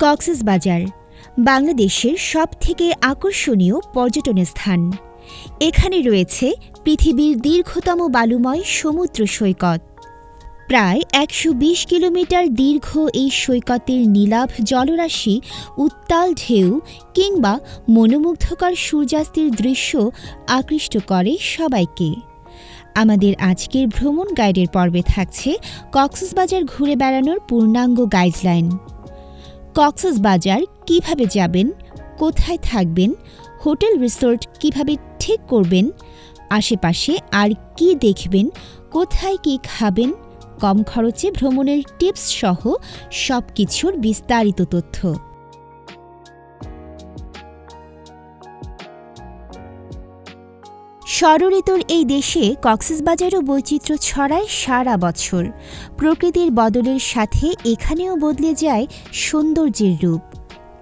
কক্সেস বাজার, বাংলাদেশের সবথেকে আকর্ষণীয় পর্যটন স্থান। এখানে রয়েছে পৃথিবীর দীর্ঘতম বালুময় সমুদ্র সৈকত। প্রায় একশো বিশ কিলোমিটার দীর্ঘ এই সৈকতের নীলাভ জলরাশি উত্তাল ঢেউ কিংবা মনোমুগ্ধকর সূর্যাস্তের দৃশ্য আকৃষ্ট করে সবাইকে। আমাদের আজকের ভ্রমণ গাইডের পর্বে থাকছে কক্সবাজার ঘুরে বেড়ানোর পূর্ণাঙ্গ গাইডলাইন কক্সবাজার কীভাবে যাবেন, কোথায় থাকবেন, হোটেল রিসোর্ট কীভাবে ঠিক করবেন, আশেপাশে আর কি দেখবেন, কোথায় কি খাবেন, কম খরচে ভ্রমণের টিপস সহ সব কিছুর বিস্তারিত তথ্য। ষড়ঋতুর এই দেশে কক্সবাজারও বৈচিত্র্য ছড়ায় সারা বছর। প্রকৃতির বদলের সাথে এখানেও বদলে যায় সৌন্দর্যের রূপ।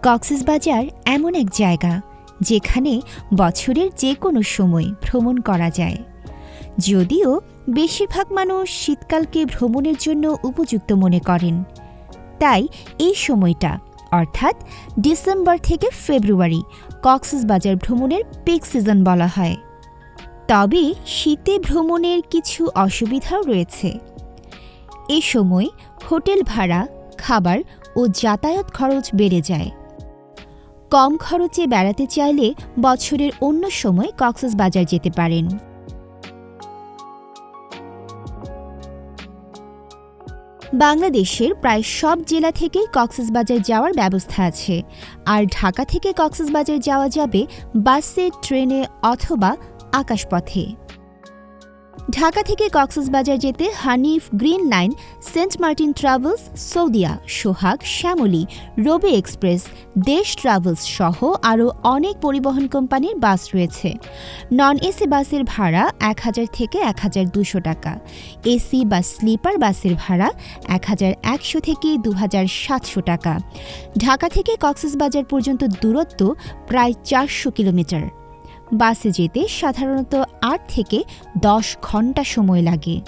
কক্সবাজার এমন এক জায়গা, যেখানে বছরের যে কোনো সময় ভ্রমণ করা যায়। যদিও বেশিরভাগ মানুষ শীতকালকে ভ্রমণের জন্য উপযুক্ত মনে করেন। তাই এই সময়টা, অর্থাৎ ডিসেম্বর থেকে ফেব্রুয়ারি, কক্সবাজার ভ্রমণের পিক সিজন বলা হয়। তবে শীতে ভ্রমণের কিছু অসুবিধাও রয়েছে। এ সময় হোটেল ভাড়া, খাবার ও যাতায়াত খরচ বেড়ে যায়। কম খরচে বেড়াতে চাইলে বছরের অন্য সময় কক্সবাজার যেতে পারেন। বাংলাদেশের প্রায় সব জেলা থেকেই কক্সবাজার যাওয়ার ব্যবস্থা আছে। আর ঢাকা থেকে কক্সবাজার যাওয়া যাবে বাসে, ট্রেনে অথবা আকাশপথে। ঢাকা থেকে কক্সবাজার যেতে Hanif Green Line Saint Martin Travels, Saudia, Sohag, Shyamoli, Robi Express, Desh Travels সহ আরও অনেক পরিবহন কোম্পানির বাস রয়েছে। নন এসি বাসের ভাড়া এক হাজার থেকে এক হাজার দুশো টাকা। এসি বা স্লিপার বাসের ভাড়া এক হাজার একশো থেকে দু হাজার সাতশো টাকা। ঢাকা থেকে কক্সবাজার পর্যন্ত দূরত্ব প্রায় চারশো কিলোমিটার। বাসে যেতে সাধারণত আট থেকে দশ ঘণ্টা সময় লাগে।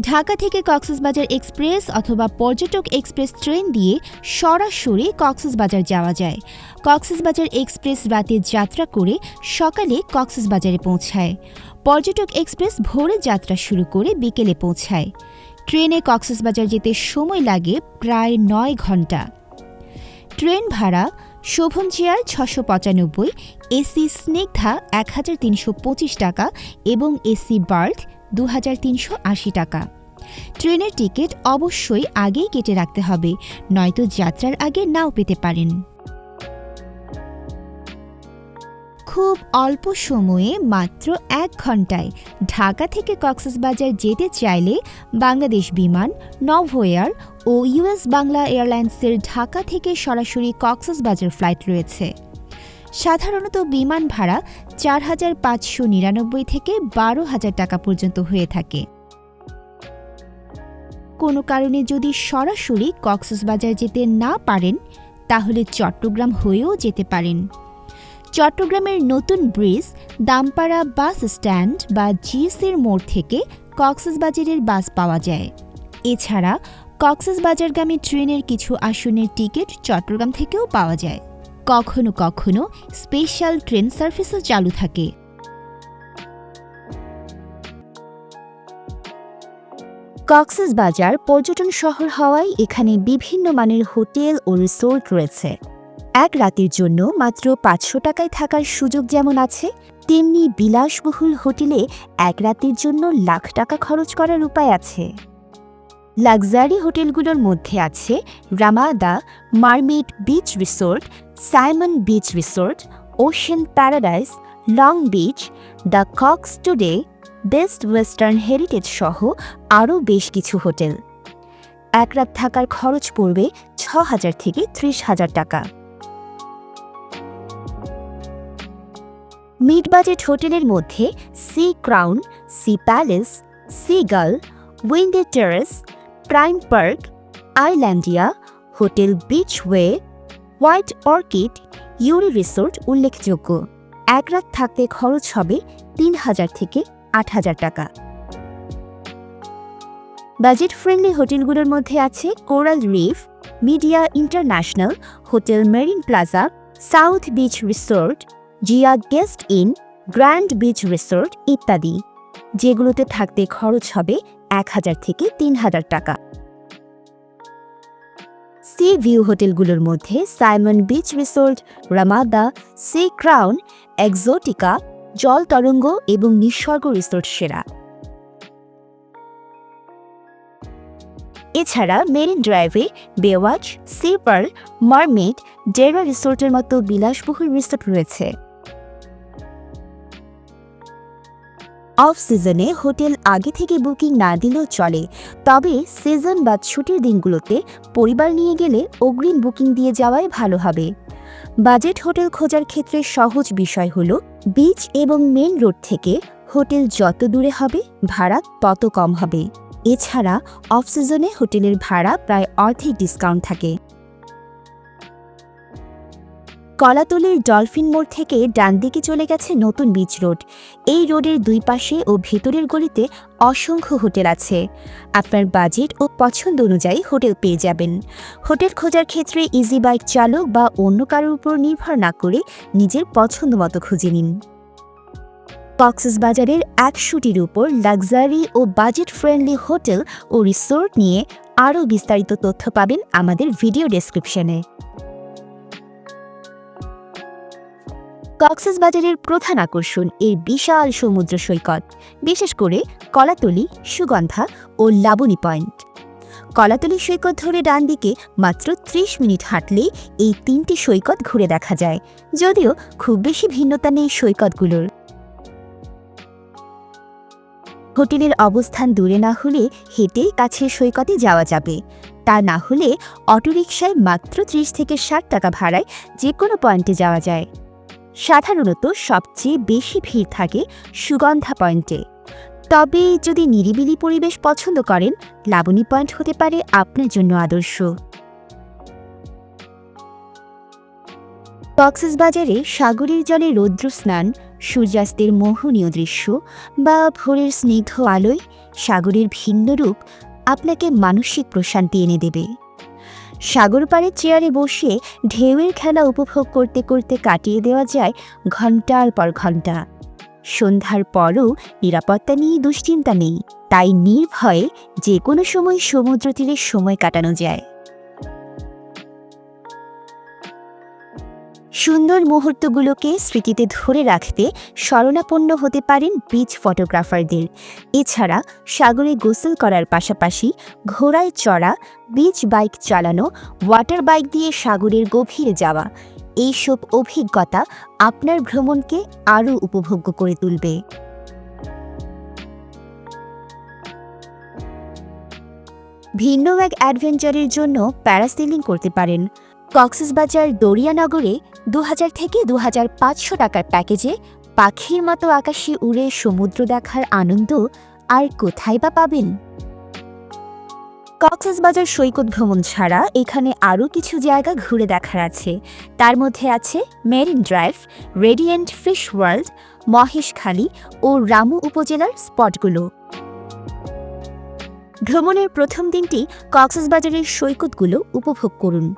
ঢাকা থেকে কক্সবাজার এক্সপ্রেস অথবা পর্যটক এক্সপ্রেস ট্রেন দিয়ে সরাসরি কক্সবাজার যাওয়া যায়। কক্সবাজার এক্সপ্রেস রাতে যাত্রা করে সকালে কক্সবাজারে পৌঁছায়। পর্যটক এক্সপ্রেস ভোরে যাত্রা শুরু করে বিকেলে পৌঁছায়। ট্রেনে কক্সবাজার যেতে সময় লাগে প্রায় নয় ঘণ্টা। ট্রেন ভাড়া শোভন চেয়ার ছশো পঁচানব্বই, এসি স্নিগ্ধা এক হাজার তিনশো পঁচিশ টাকা এবং এসি বার্থ দু হাজার তিনশো আশি টাকা। ট্রেনের টিকিট অবশ্যই আগেই কেটে রাখতে হবে, নয়তো যাত্রার আগে নাও পেতে পারেন। খুব অল্প সময়ে মাত্র এক ঘন্টায় ঢাকা থেকে কক্সবাজার যেতে চাইলে বাংলাদেশ বিমান নভোয়ার ও ইউএস বাংলা এয়ারলাইন্সের ঢাকা থেকে সরাসরি কক্সবাজার ফ্লাইট রয়েছে। সাধারণত বিমান ভাড়া চার হাজার পাঁচশো নিরানব্বই থেকে বারো হাজার টাকা পর্যন্ত হয়ে থাকে। কোনো কারণে যদি সরাসরি কক্সবাজার যেতে না পারেন, তাহলে চট্টগ্রাম হয়েও যেতে পারেন। চট্টগ্রামের নতুন ব্রিজ, দামপাড়া বাস স্ট্যান্ড বা জিএসির মোড় থেকে কক্সবাজারের বাস পাওয়া যায়। এছাড়া কক্সবাজারগামী ট্রেনের কিছু আসনের টিকিট চট্টগ্রাম থেকেও পাওয়া যায়। কখনো কখনো স্পেশাল ট্রেন সার্ভিসও চালু থাকে। কক্সবাজার পর্যটন শহর হওয়ায় এখানে বিভিন্ন মানের হোটেল ও রিসোর্ট রয়েছে। এক রাতের জন্য মাত্র পাঁচশো টাকায় থাকার সুযোগ যেমন আছে, তেমনি বিলাসবহুল হোটেলে এক রাতের জন্য লাখ টাকা খরচ করার উপায় আছে। লাক্সারি হোটেলগুলোর মধ্যে আছে Ramada Mermaid Beach Resort, Simon Beach Resort, Ocean Paradise, Long Beach, The Cox Today, Best Western Heritage সহ আরও বেশ কিছু হোটেল। এক রাত থাকার খরচ পড়বে ছ হাজার থেকে ত্রিশ হাজার টাকা। মিড বাজেট হোটেলের মধ্যে Sea Crown, Sea Palace, Sea Gull Windy Terrace Prime Park Islandia hotel Beach Way White Orchid Yuri resort উল্লেখযোগ্য। এক রাত থাকতে খরচ হবে তিন হাজার থেকে আট হাজার টাকা। বাজেট ফ্রেন্ডলি হোটেলগুলোর মধ্যে আছে Coral Reef Media International Hotel Marine Plaza South Beach Resort Zia Guest Inn Grand Beach Resort ইত্যাদি। যেগুলোতে থাকতে খরচ হবে এক হাজার থেকে তিন হাজার টাকা। সি ভিউ হোটেলগুলোর মধ্যে Simon beach resort, Ramada, sea crown, Exotica, Jal Taranga এবং নিঃসর্গ রিসোর্ট সেরা। এছাড়া মেরিন ড্রাইভে Baywatch, sea pearl, Mermaid, Dera রিসোর্টের মতো বিলাসবহুল রিসোর্ট রয়েছে। অফ সিজনে হোটেল আগে থেকে বুকিং না দিলেও চলে। তবে সিজন বা ছুটির দিনগুলোতে পরিবার নিয়ে গেলে অগ্রিম বুকিং দিয়ে যাওয়াই ভালো হবে। বাজেট হোটেল খোঁজার ক্ষেত্রে সহজ বিষয় হলো, বিচ এবং মেন রোড থেকে হোটেল যত দূরে হবে, ভাড়া তত কম হবে। এছাড়া অফ সিজনে হোটেলের ভাড়া প্রায় অর্ধেক ডিসকাউন্ট থাকে। কলাতলির ডলফিন মোড় থেকে ডান দিকে চলে গেছে নতুন বিচ রোড এই রোডের দুই পাশে ও ভেতরের গলিতে অসংখ্য হোটেল আছে। আপনার বাজেট ও পছন্দ অনুযায়ী হোটেল পেয়ে যাবেন। হোটেল খোঁজার ক্ষেত্রে ইজি বাইক চালক বা অন্য কারোর উপর নির্ভর না করে নিজের পছন্দ মতো খুঁজে নিন। কক্সবাজারের একশোটির উপর লাক্সারি ও বাজেট ফ্রেন্ডলি হোটেল ও রিসোর্ট নিয়ে আরও বিস্তারিত তথ্য পাবেন আমাদের ভিডিও ডেসক্রিপশনে কক্সবাজারের প্রধান আকর্ষণ এর বিশাল সমুদ্র সৈকত, বিশেষ করে কলাতলি, সুগন্ধা ও লাবণী পয়েন্ট। কলাতলি সৈকত ধরে ডান দিকে মাত্র ত্রিশ মিনিট হাঁটলেই এই তিনটি সৈকত ঘুরে দেখা যায়, যদিও খুব বেশি ভিন্নতা নেই সৈকতগুলোর। হোটেলের অবস্থান দূরে না হলে হেঁটে কাছের সৈকতে যাওয়া যাবে। তা না হলে অটোরিকশায় মাত্র ত্রিশ থেকে ষাট টাকা ভাড়ায় যে কোনো পয়েন্টে যাওয়া যায়। সাধারণত সবচেয়ে বেশি ভিড় থাকে সুগন্ধা পয়েন্টে। তবে যদি নিরিবিলি পরিবেশ পছন্দ করেন, লাবণী পয়েন্ট হতে পারে আপনার জন্য আদর্শ। কক্সবাজারে সাগরের জলে রৌদ্র স্নান, সূর্যাস্তের মোহনীয় দৃশ্য বা ভোরের স্নিগ্ধ আলোয় সাগরের ভিন্ন রূপ আপনাকে মানসিক প্রশান্তি এনে দেবে। সাগর পাড়ের চেয়ারে বসে ঢেউয়ের খেলা উপভোগ করতে করতে কাটিয়ে দেওয়া যায় ঘণ্টার পর ঘণ্টা সন্ধ্যার পরও নিরাপত্তা নিয়ে দুশ্চিন্তা নেই, তাই নির্ভয়ে যে কোনো সময় সমুদ্র তীরে সময় কাটানো যায়। সুন্দর মুহূর্তগুলোকে স্মৃতিতে ধরে রাখতে শরণাপন্ন হতে পারেন বিচ ফটোগ্রাফারদের এছাড়া সাগরে গোসল করার পাশাপাশি ঘোড়ায় চড়া বিচ বাইক চালানো ওয়াটার বাইক দিয়ে সাগরের গভীরে যাওয়া, এইসব অভিজ্ঞতা আপনার ভ্রমণকে আরও উপভোগ্য করে তুলবে। ভিন্ন এক অ্যাডভেঞ্চারের জন্য প্যারাসেলিং করতে পারেন। কক্সবাজার দরিয়ানগরে দু হাজার থেকে দু পাঁচশো টাকার প্যাকেজে পাখির মতো আকাশে উড়ে সমুদ্র দেখার আনন্দ আর কোথায় বা পাবেন? কক্সবাজার সৈকত ভ্রমণ ছাড়া এখানে আরও কিছু জায়গা ঘুরে দেখার আছে। তার মধ্যে আছে Marine Drive, Radiant Fish World Maheshkhali ও রামু উপজেলার স্পটগুলো। ভ্রমণের প্রথম দিনটি কক্সবাজারের সৈকতগুলো উপভোগ করুন।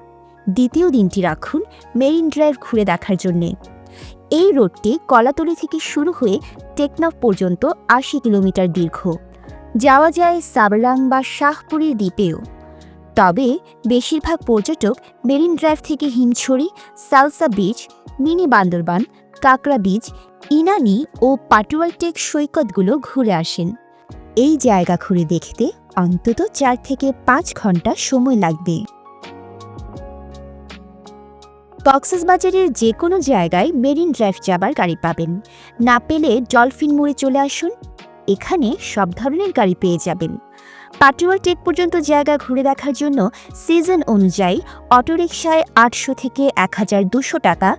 দ্বিতীয় দিনটি রাখুন মেরিন ড্রাইভ ঘুরে দেখার জন্যে। এই রোডটি কলাতলি থেকে শুরু হয়ে টেকনাফ পর্যন্ত আশি কিলোমিটার দীর্ঘ। যাওয়া যায় সাবরাং বা শাহপুরের দ্বীপেও। তবে বেশিরভাগ পর্যটক মেরিন ড্রাইভ থেকে Himchari, Salsa Beach, Mini Bandarban, Kakra Beach, Inani ও পাটুয়ালটেক সৈকতগুলো ঘুরে আসেন। এই জায়গা ঘুরে দেখতে অন্তত চার থেকে পাঁচ ঘণ্টা সময় লাগবে। কক্সবাজারের যে কোনো জায়গায় মেরিন ড্রাইভ যাবার গাড়ি পাবেন। না পেলে ডলফিন মোড়ে চলে আসুন। এখানে সব ধরনের গাড়ি পেয়ে যাবেন। পাটুয়াল টেক পর্যন্ত জায়গা ঘুরে দেখার জন্য সিজন অনুযায়ী অটোরিকশায় আটশো থেকে এক হাজার দুশো টাকা,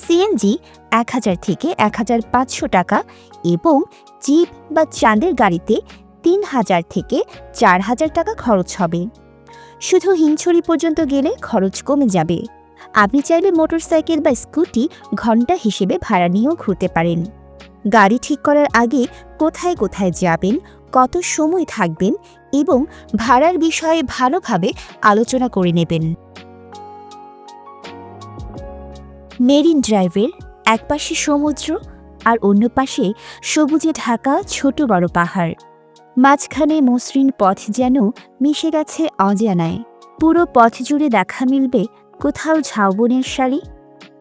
সিএনজি এক হাজার থেকে এক হাজার পাঁচশো টাকা এবং জিপ বা চাঁদের গাড়িতে তিন হাজার থেকে চার হাজার টাকা খরচ হবে। শুধু হিমছড়ি পর্যন্ত গেলে খরচ কমে যাবে। আপনি চাইলে মোটরসাইকেল বা স্কুটি ঘণ্টা হিসেবে ভাড়া নিয়েও ঘুরতে পারেন। গাড়ি ঠিক করার আগে কোথায় কোথায় যাবেন, কত সময় থাকবেন এবং ভাড়ার বিষয়ে ভালোভাবে আলোচনা করে নেবেন। মেরিন ড্রাইভের একপাশে সমুদ্র আর অন্য পাশে সবুজে ঢাকা ছোট বড় পাহাড়। মাঝখানে মসৃণ পথ যেন মিশে গেছে অজানায়। পুরো পথ জুড়ে দেখা মিলবে কোথাও ঝাউবনের শাড়ি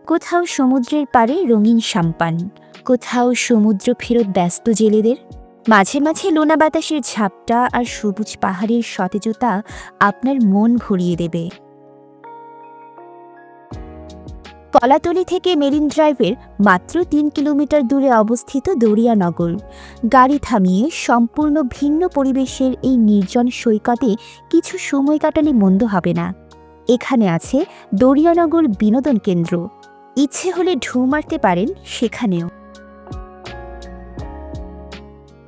কোথাও সমুদ্রের পাড়ে রঙিন সাম্পান, কোথাও সমুদ্র ফেরত ব্যস্ত জেলেদের। মাঝে মাঝে লোনা বাতাসের ঝাপটা আর সবুজ পাহাড়ের সতেজতা আপনার মন ভরিয়ে দেবে। কলাতলি থেকে মেরিন ড্রাইভের মাত্র তিন কিলোমিটার দূরে অবস্থিত দরিয়ানগর। গাড়ি থামিয়ে সম্পূর্ণ ভিন্ন পরিবেশের এই নির্জন সৈকতে কিছু সময় কাটালে মন্দ হবে না। এখানে আছে দরিয়ানগর বিনোদন কেন্দ্র। ইচ্ছে হলে ঢু মারতে পারেন সেখানেও।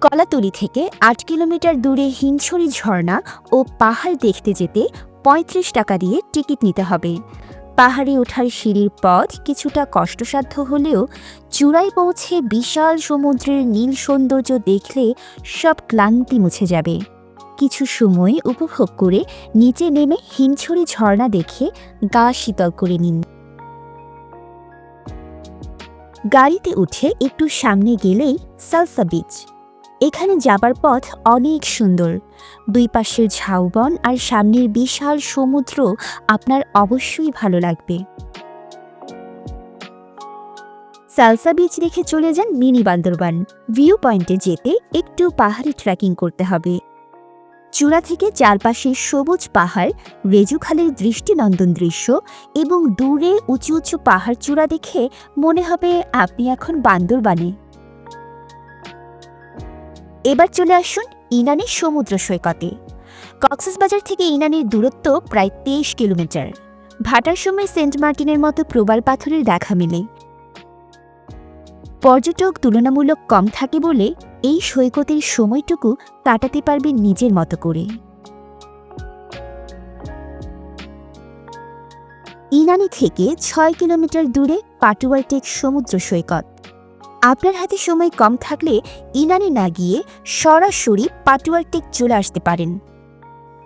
কলাতলি থেকে আট কিলোমিটার দূরে হিমছড়ি ঝর্ণা ও পাহাড় দেখতে যেতে পঁয়ত্রিশ টাকা দিয়ে টিকিট নিতে হবে। পাহাড়ে ওঠার সিঁড়ির পথ কিছুটা কষ্টসাধ্য হলেও চূড়ায় পৌঁছে বিশাল সমুদ্রের নীল সৌন্দর্য দেখলে সব ক্লান্তি মুছে যাবে। কিছু সময় উপভোগ করে নিচে নেমে হিমছড়ি ঝর্ণা দেখে গা শীতল করে নিন। গাড়িতে উঠে একটু সামনে গেলেই সালসা বিচ। এখানে যাবার পথ অনেক সুন্দর। দুই পাশের ঝাউবন আর সামনের বিশাল সমুদ্র আপনার অবশ্যই ভালো লাগবে। সালসা বিচ দেখে চলে যান মিনি বান্দরবান। ভিউ পয়েন্টে যেতে একটু পাহাড়ি ট্রেকিং করতে হবে। চূড়া থেকে চারপাশে সবুজ পাহাড় রেজুখালের দৃষ্টিনন্দন দৃশ্য এবং দূরে উঁচু উঁচু পাহাড় চূড়া দেখে মনে হবে আপনি এখন বান্দরবানে। এবার চলে আসুন ইনানির সমুদ্র সৈকতে। কক্সবাজার থেকে ইনানির দূরত্ব প্রায় তেইশ কিলোমিটার। ভাটার সময় সেন্ট মার্টিনের মতো প্রবাল পাথরের দেখা মেলে। পর্যটক তুলনামূলক কম থাকে বলে এই সৈকতের সময়টুকু কাটাতে পারবেন নিজের মতো করে। ইনানি থেকে ছয় কিলোমিটার দূরে পাটুয়ারটেক সমুদ্র সৈকত। আপনার হাতে সময় কম থাকলে ইনানি না গিয়ে সরাসরি পাটুয়ারটেক চলে আসতে পারেন।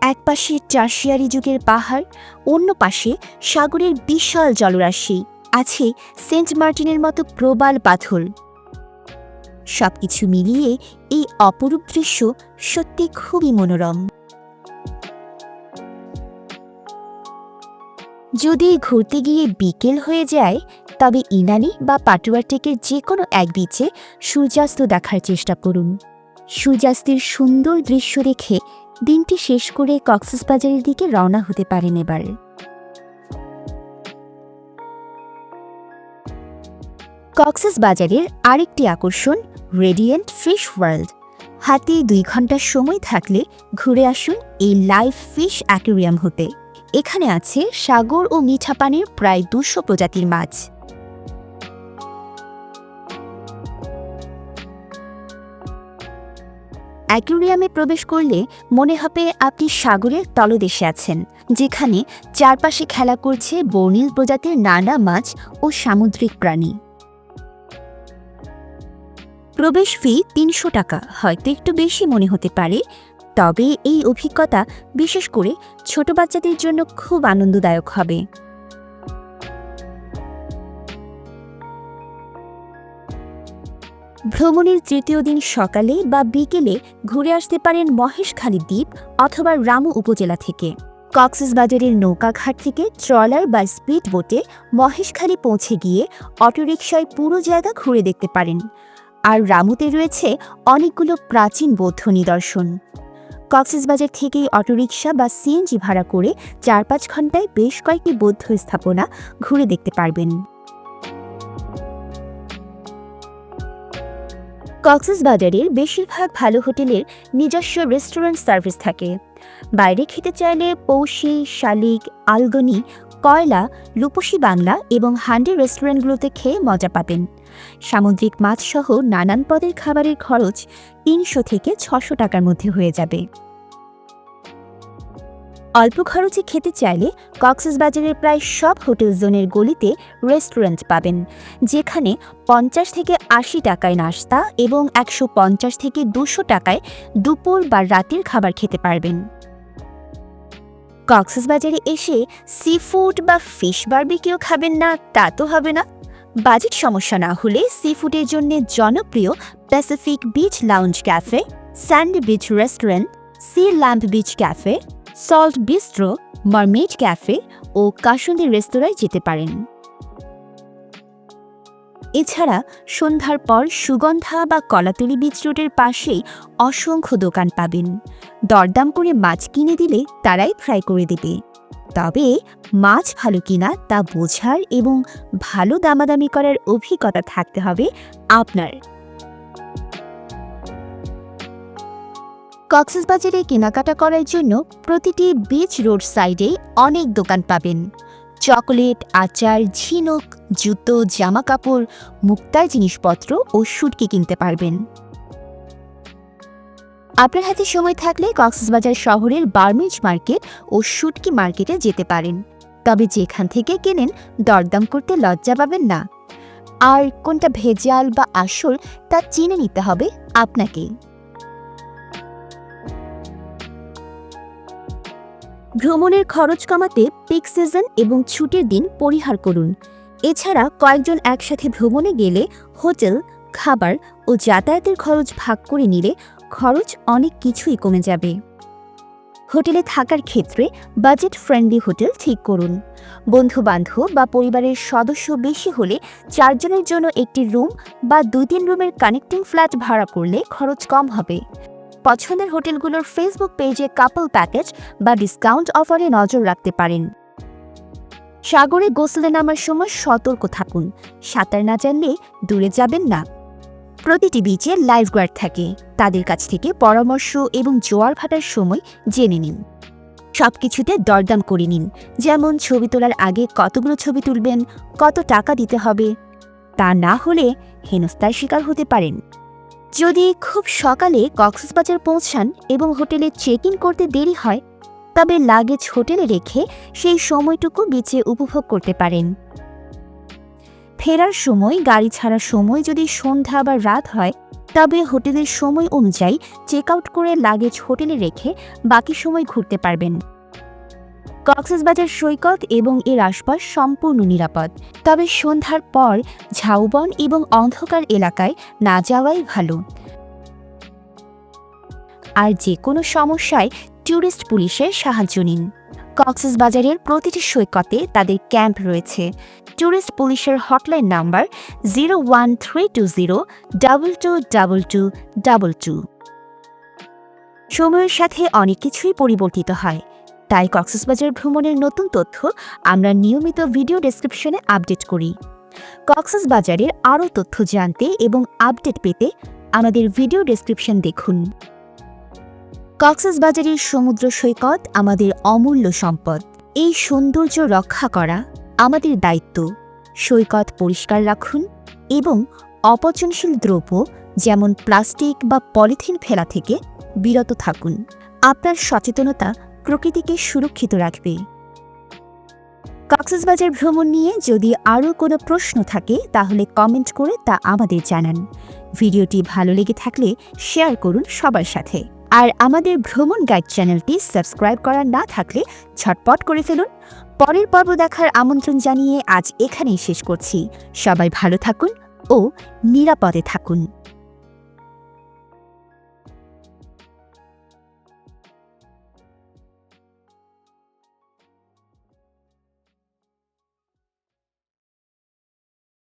এক পাশে টার্সিয়ারি যুগের পাহাড়, অন্য পাশে সাগরের বিশাল জলরাশি। আছে সেন্ট মার্টিনের মতো প্রবাল পাথর। সবকিছু মিলিয়ে এই অপরূপ দৃশ্য সত্যি খুবই মনোরম। যদি ঘুরতে গিয়ে বিকেল হয়ে যায়, তবে ইনানি বা পাটুয়াটেকের যে কোনো এক বিচে সূর্যাস্ত দেখার চেষ্টা করুন। সূর্যাস্তের সুন্দর দৃশ্য দেখে দিনটি শেষ করে কক্সবাজারের দিকে রওনা হতে পারেন এবার। কক্সবাজারের আরেকটি আকর্ষণ রেডিয়েন্ট ফিশ ওয়ার্ল্ড হাতে দুই ঘণ্টার সময় থাকলে ঘুরে আসুন এই লাইভ ফিশ অ্যাকোরিয়াম হতে। এখানে আছে সাগর ও মিঠা পানির প্রায় দুশো প্রজাতির মাছ। অ্যাকুরিয়ামে প্রবেশ করলে মনে হবে আপনি সাগরের তলদেশে আছেন, যেখানে চারপাশে খেলা করছে বর্ণিল প্রজাতির নানা মাছ ও সামুদ্রিক প্রাণী। প্রবেশ ফি তিনশো টাকা। হয়তো একটু বেশি মনে হতে পারে, তবে এই অভিজ্ঞতা বিশেষ করে ছোট বাচ্চাদের জন্য খুব আনন্দদায়ক হবে। ভ্রমণের তৃতীয় দিন সকালে বা বিকেলে ঘুরে আসতে পারেন মহেশখালী দ্বীপ অথবা রামু উপজেলা থেকে। কক্সবাজারের নৌকাঘাট থেকে ট্রলার বা স্পিড বোটে মহেশখালী পৌঁছে গিয়ে অটোরিকশায় পুরো জায়গা ঘুরে দেখতে পারেন। আর রামুতে রয়েছে অনেকগুলো প্রাচীন বৌদ্ধ নিদর্শন। কক্সবাজার থেকেই অটোরিকশা বা সিএনজি ভাড়া করে চার পাঁচ ঘন্টায় বেশ কয়েকটি বৌদ্ধ স্থাপনা ঘুরে দেখতে পারবেন। কক্সবাজারের বেশিরভাগ ভালো হোটেলের নিজস্ব রেস্টুরেন্ট সার্ভিস থাকে। বাইরে খেতে চাইলে পৌষি, শালিক, আলগনি, কয়লা, লুপসি বাংলা এবং হান্ডি রেস্টুরেন্টগুলোতে খেয়ে মজা পাবেন। সামুদ্রিক মাছসহ নানান পদের খাবারের খরচ তিনশো থেকে ছশো টাকার মধ্যে হয়ে যাবে। অল্প খরচে খেতে চাইলে কক্সবাজারের প্রায় সব হোটেল জোনের গলিতে রেস্টুরেন্ট পাবেন, যেখানে পঞ্চাশ থেকে আশি টাকায় নাস্তা এবং একশো পঞ্চাশ থেকে দুশো টাকায় দুপুর বা রাতের খাবার খেতে পারবেন। কক্সবাজারে এসে সি ফুড বা ফিশ বার্বিকিউ খাবেন না, তা তো হবে না। বাজেট সমস্যা না হলে সি ফুডের জন্য জনপ্রিয় Pacific Beach Lounge Cafe Sand Beach Restaurant Sea Lamp Beach Cafe Salt Bistro Mermaid Cafe ও কাসুন্দি রেস্তোরাঁয় যেতে পারেন। এছাড়া সন্ধ্যার পর সুগন্ধা বা কলাতলি বিচ রোডের পাশেই অসংখ্য দোকান পাবেন। দরদাম করে মাছ কিনে দিলে তারাই ফ্রাই করে দেবে। তবে মাছ ভালো কিনা তা বোঝার এবং ভালো দামাদামি করার অভিজ্ঞতা থাকতে হবে আপনার। কক্সবাজারে কেনাকাটা করার জন্য প্রতিটি বিচ রোড সাইডে অনেক দোকান পাবেন। চকোলেট, আচার, ঝিনুক, জুতো জামা কাপড় মুক্তার জিনিসপত্র ও সুটকি কিনতে পারবেন। আপনার হাতে সময় থাকলে কক্সবাজার শহরের বার্মিজ মার্কেট ও শুটকি মার্কেটে যেতে পারেন। তবে যেখান থেকে কেনেন, দরদাম করতে লজ্জা পাবেন না। আর কোনটা ভেজাল বা আসল, তা চিনে নিতে হবে আপনাকে। ভ্রমণের খরচ কমাতে পিক সিজন এবং ছুটির দিন পরিহার করুন। এছাড়া কয়েকজন একসাথে ভ্রমণে গেলে হোটেল, খাবার ও যাতায়াতের খরচ ভাগ করে নিলে খরচ অনেক কিছুই কমে যাবে। হোটেলে থাকার ক্ষেত্রে বাজেট ফ্রেন্ডলি হোটেল ঠিক করুন। বন্ধু বান্ধব বা পরিবারের সদস্য বেশি হলে চারজনের জন্য একটি রুম বা দুই তিন রুমের কানেক্টিং ফ্ল্যাট ভাড়া করলে খরচ কম হবে। পছন্দের হোটেলগুলোর ফেসবুক পেজে কাপল প্যাকেজ বা ডিসকাউন্ট অফারে নজর রাখতে পারেন। সাগরে গোসলে নামার সময় সতর্ক থাকুন। সাঁতার না জানলে দূরে যাবেন না। প্রতিটি বিচে লাইফগার্ড থাকে। তাদের কাছ থেকে পরামর্শ এবং জোয়ার ভাটার সময় জেনে নিন। সব কিছুতে দরদাম করে নিন। যেমন ছবি তোলার আগে কতগুলো ছবি তুলবেন, কত টাকা দিতে হবে, তা না হলে হেনস্থার শিকার হতে পারেন। যদি খুব সকালে কক্সবাজার পৌঁছান এবং হোটেলে চেক ইন করতে দেরি হয়, তবে লাগেজ হোটেলে রেখে সেই সময়টুকু বিচে উপভোগ করতে পারেন। ফেরার সময়, গাড়ি ছাড়ার সময় যদি সন্ধ্যা বা রাত হয়, তবে হোটেলের সময় অনুযায়ী চেক আউট করে লাগেজ হোটেলে রেখে বাকি সময় ঘুরতে পারবেন। কক্সবাজার সৈকত এবং এর আশপাশ সম্পূর্ণ নিরাপদ। তবে সন্ধ্যার পর ঝাউবন এবং অন্ধকার এলাকায় না যাওয়াই ভালো। আর যে কোনো সমস্যায় ট্যুরিস্ট পুলিশের সাহায্য নিন। কক্সবাজারের প্রতিটি সৈকতে তাদের ক্যাম্প রয়েছে। ট্যুরিস্ট পুলিশের hotline number zero one three two zero, double two double two double two. সময়ের সাথে অনেক কিছুই পরিবর্তিত হয়। তাই কক্সবাজার ভ্রমণের নতুন তথ্য আমরা নিয়মিত ভিডিও ডেসক্রিপশনে আপডেট করি। কক্সবাজারের আরও তথ্য জানতে এবং আপডেট পেতে আমাদের ভিডিও ডেসক্রিপশন দেখুন। কক্সবাজারের সমুদ্র সৈকত আমাদের অমূল্য সম্পদ। এই সৌন্দর্য রক্ষা করা আমাদের দায়িত্ব। সৈকত পরিষ্কার রাখুন এবং অপচনশীল দ্রব্য, যেমন প্লাস্টিক বা পলিথিন ফেলা থেকে বিরত থাকুন। আপনার সচেতনতা প্রকৃতিকে সুরক্ষিত রাখবে। কক্সবাজার ভ্রমণ নিয়ে যদি আরও কোনো প্রশ্ন থাকে, তাহলে কমেন্ট করে তা আমাদের জানান। ভিডিওটি ভালো লেগে থাকলে শেয়ার করুন সবার সাথে। আর আমাদের ভ্রমণ গাইড চ্যানেলটি সাবস্ক্রাইব করা না থাকলে ছটপট করে ফেলুন। পরের পর্ব দেখার আমন্ত্রণ জানিয়ে আজ এখানেই শেষ করছি। সবাই ভালো থাকুন ও নিরাপদে থাকুন।